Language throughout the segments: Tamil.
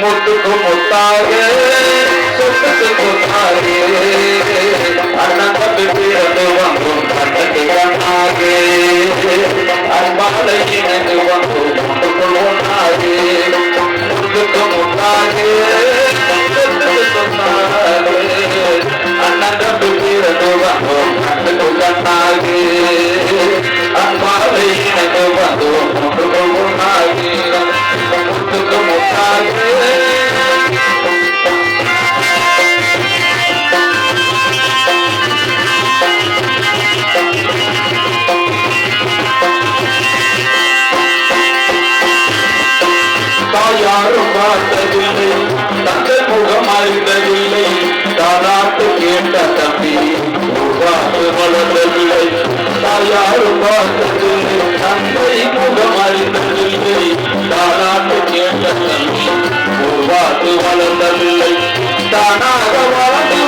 मुझको मुतारे सुख सुख उतारे யாரும் பார்த்ததில்லை. தங்கள் முகம் அறிந்ததில்லை. தானாத்து கேட்ட தம்பி உருவாக்கு வளர்ந்ததில்லை தாயாரும் பார்த்ததில்லை. தந்தை முகம் அறிந்ததில்லை. தானாத்து கேட்ட தம்பி உருவாக்கு வளர்ந்ததில்லை தானாக வளர்ந்து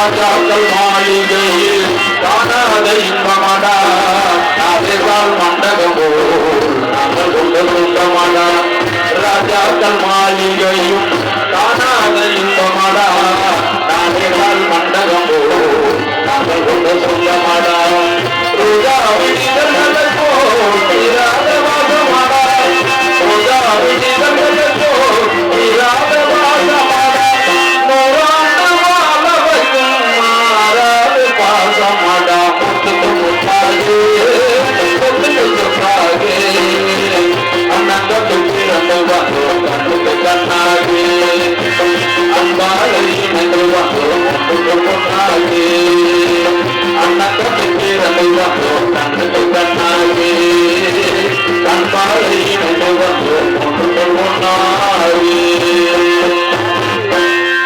ராஜாக்கள் மாளிகையில் தானதை மகன কথা